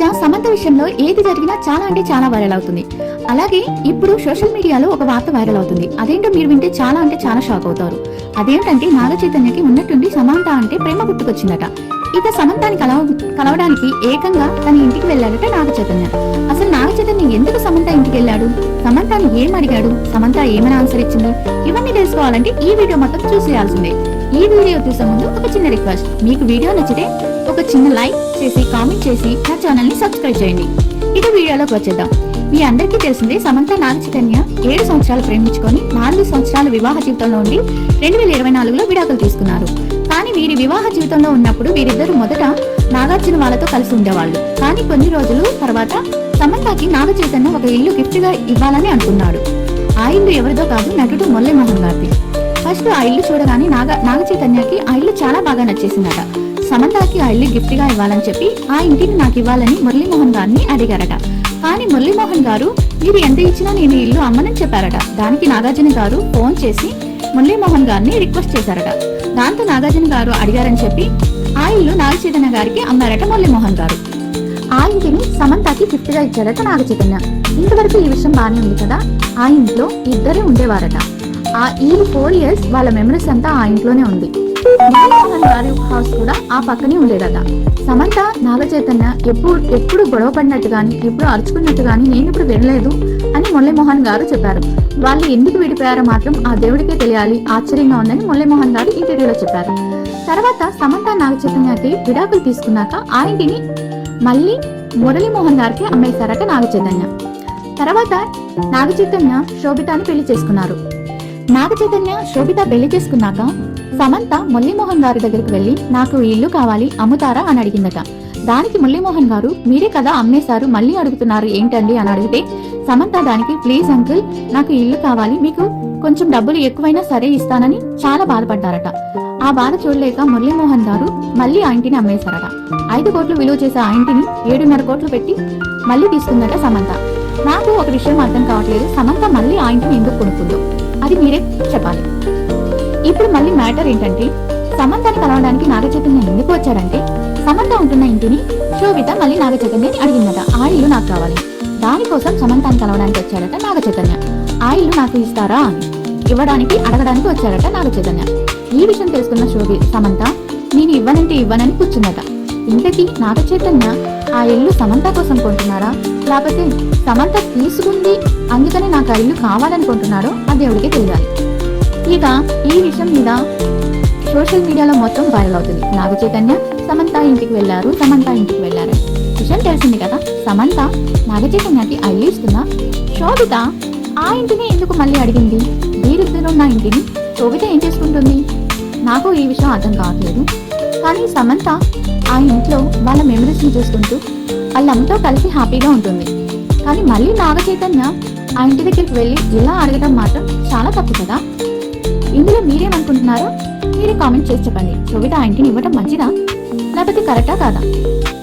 మధ్య సమంత విషయంలో ఏది జరిగినా చాలా అంటే చాలా వైరల్ అవుతుంది. అలాగే ఇప్పుడు సోషల్ మీడియాలో ఒక వార్త వైరల్ అవుతుంది. అదేంటో మీరు వింటే చాలా అంటే చాలా షాక్ అవుతారు. అదేంటంటే నాగ చైతన్యకి ఉన్నట్టుండి సమంత అంటే ప్రేమ గుర్తుకొచ్చిందట. ఇక సమంతాని కలవ కలవడానికి ఏకంగా తన ఇంటికి వెళ్ళాడట నాగ చైతన్య. అసలు నాగ చైతన్య ఎందుకు సమంత ఇంటికి వెళ్ళాడు? సమంతాన్ని ఏం అడిగాడు? సమంత ఏమని ఆన్సర్ ఇచ్చింది? ఇవన్నీ తెలుసుకోవాలంటే ఈ వీడియో మొత్తం చూసేయాల్సిందే. ఈ వీడియో చూసే ముందు ఒక చిన్న రిక్వెస్ట్ మీకు వీడియో నచ్చితే ఒక చిన్న లైక్ చేసి కామెంట్ చేసి నా ఛానల్ని సబ్స్క్రైబ్ చేయండి. ఇక వీడియోలోకి వచ్చేద్దాం. మీ అందరికీ తెలిసిందే సమంత నాగ చైతన్య ఏడు సంవత్సరాలు ప్రేమించుకొని నాలుగు సంవత్సరాల వివాహ జీవితంలో ఉండి రెండు వేల ఇరవై నాలుగులో విడాకులు తీసుకున్నారు. కానీ వీరి వివాహ జీవితంలో ఉన్నప్పుడు వీరిద్దరు మొదట నాగార్జున వాళ్ళతో కలిసి ఉండేవాళ్ళు. కానీ కొన్ని రోజులు తర్వాత సమంతకి నాగ చైతన్య ఒక ఇల్లు గిఫ్ట్గా ఇవ్వాలని అనుకున్నాడు. ఆ ఇల్లు ఎవరిదో కాదు నటుడు మొల్లెమోహన్ గారిది. ఫస్ట్ ఆ ఇల్లు చూడగానే నాగ నాగ చైతన్యకి ఆ ఇల్లు చాలా బాగా నచ్చేసిందట. సమంతాకి ఆ ఇల్లు గిఫ్ట్గా ఇవ్వాలని చెప్పి ఆ ఇంటిని నాకు ఇవ్వాలని మురళీమోహన్ గారిని అడిగారట. కానీ మురళీమోహన్ గారు మీరు ఎంత ఇచ్చినా నేను ఇల్లు అమ్మనని చెప్పారట. దానికి నాగార్జున గారు ఫోన్ చేసి మురళీమోహన్ గారిని రిక్వెస్ట్ చేశారట. దాంతో నాగార్జున గారు అడిగారని చెప్పి ఆ ఇల్లు నాగ చైతన్య గారికి అమ్మారట మురళీమోహన్ గారు. ఆ ఇంటిని సమంతాకి గిఫ్ట్గా ఇచ్చారట నాగ చైతన్య ఇంతవరకు ఈ విషయం బానే ఉంది కదా? ఆ ఇంట్లో ఇద్దరే ఉండేవారట. ఆ ఈ ఫోర్ ఇయర్స్ వాళ్ళ మెమరీస్ అంతా ఆ ఇంట్లోనే ఉంది. గారి హౌస్ కూడా ఆ పక్కనే ఉండేదట. సమంత నాగచైతన్య ఎప్పుడు ఎప్పుడు గొడవ పడినట్టు గాని ఎప్పుడు అరుచుకున్నట్టు గాని నేను ఇప్పుడు వినలేదు అని మురళీమోహన్ గారు చెప్పారు. వాళ్ళు ఎందుకు విడిపోయారో మాత్రం ఆ దేవుడికే తెలియాలి ఆశ్చర్యంగా ఉందని మురళీమోహన్ గారు ఇంటర్వ్యూలో చెప్పారు. తర్వాత సమంత నాగచైతన్యకి విడాకులు తీసుకున్నాక ఆ ఇంటిని మళ్ళీ మురళీమోహన్ గారికి అమ్మేశారట నాగచైతన్య. తర్వాత నాగచైతన్య శోభితాన్ని పెళ్ళి చేసుకున్నారు. నాగ చైతన్య శోభిత పెళ్ళి చేసుకున్నాక సమంత మురళీమోహన్ గారి దగ్గరికి వెళ్ళి నాకు ఈ ఇల్లు కావాలి అమ్ముతారా? అని అడిగిందట. దానికి మురళీమోహన్ గారు మీరే కదా అమ్మేశారు మళ్ళీ అడుగుతున్నారు ఏంటండి? అని అడిగితే సమంత దానికి ప్లీజ్ అంకుల్ నాకు ఇల్లు కావాలి మీకు కొంచెం డబ్బులు ఎక్కువైనా సరే ఇస్తానని చాలా బాధపడ్డారట. ఆ బాధ చూడలేక మురళీమోహన్ గారు మళ్ళీ ఆ ఇంటిని అమ్మేశారట. ఐదు కోట్లు విలువ చేసే ఆ ఇంటిని ఏడున్నర కోట్లు పెట్టి మళ్ళీ తీసుకుందట సమంత. నాకు ఒక విషయం అర్థం కావట్లేదు. సమంత మళ్ళీ ఆ ఇంటిని ఎందుకు కొనుక్కుందో. మీరే చెప్పాలి. ఇప్పుడు మళ్ళీ మ్యాటర్ ఏంటంటే సమంతని కలవడానికి నాగచైతన్య ఎందుకు వచ్చారంటే సమంత ఉంటున్న ఇంటిని శోభిత మళ్ళీ నాగచైతన్యని అడిగిందట. ఆ ఇల్లు నాకు కావాలి. దానికోసం సమంతాన్ని కలవడానికి వచ్చాడట నాగచైతన్య. ఆ ఇల్లు నాకు ఇస్తారా అని ఇవ్వడానికి అడగడానికి వచ్చాడట నాగచైతన్య. ఈ విషయం తెలుసుకున్న శోభి సమంత నేను ఇవ్వనంటే ఇవ్వనని కూర్చుందట. ఇంతకీ నాగచైతన్య ఆ ఇల్లు సమంత కోసం కొంటున్నారా? లేకపోతే సమంత తీసుకుంది అందుకని ఆ ఇల్లు కావాలనుకుంటున్నాడో ఆ దేవుడికి తెలియాలి. ఇక ఈ విషయం మీద సోషల్ మీడియాలో మొత్తం వైరల్ అవుతుంది. నాగ చైతన్య సమంత ఇంటికి వెళ్ళారు సమంత ఇంటికి వెళ్ళారు. విషయం తెలిసింది కదా సమంత నాగ చైతన్యకి అల్లు ఇస్తుందా శోభిత ఆ ఇంటిని ఎందుకు మళ్ళీ అడిగింది? వీరిద్దరున్న ఇంటిని శోభిత ఏం చేసుకుంటుంది? నాకు ఈ విషయం అర్థం కావట్లేదు. కానీ సమంత ఆ ఇంట్లో వాళ్ళ మెమరీస్ని చూసుకుంటూ వాళ్ళ అమ్మతో కలిసి హ్యాపీగా ఉంటుంది. కానీ మళ్ళీ నాగ చైతన్య ఆ ఇంటి దగ్గరికి వెళ్ళి ఇలా అడగడం మాత్రం చాలా తప్పు కదా. ఇందులో మీరేమనుకుంటున్నారో మీరే కామెంట్ చేసి చెప్పండి. శోభిత ఆ ఇంటిని ఇవ్వడం మంచిదా? లేకపోతే కరెక్టా కాదా?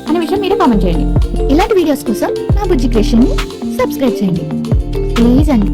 అనే విషయం మీరే కామెంట్ చేయండి. ఇలాంటి వీడియోస్ కోసం నా బుజ్జి క్రియేషన్ సబ్స్క్రైబ్ చేయండి. ప్లీజ్ అండి.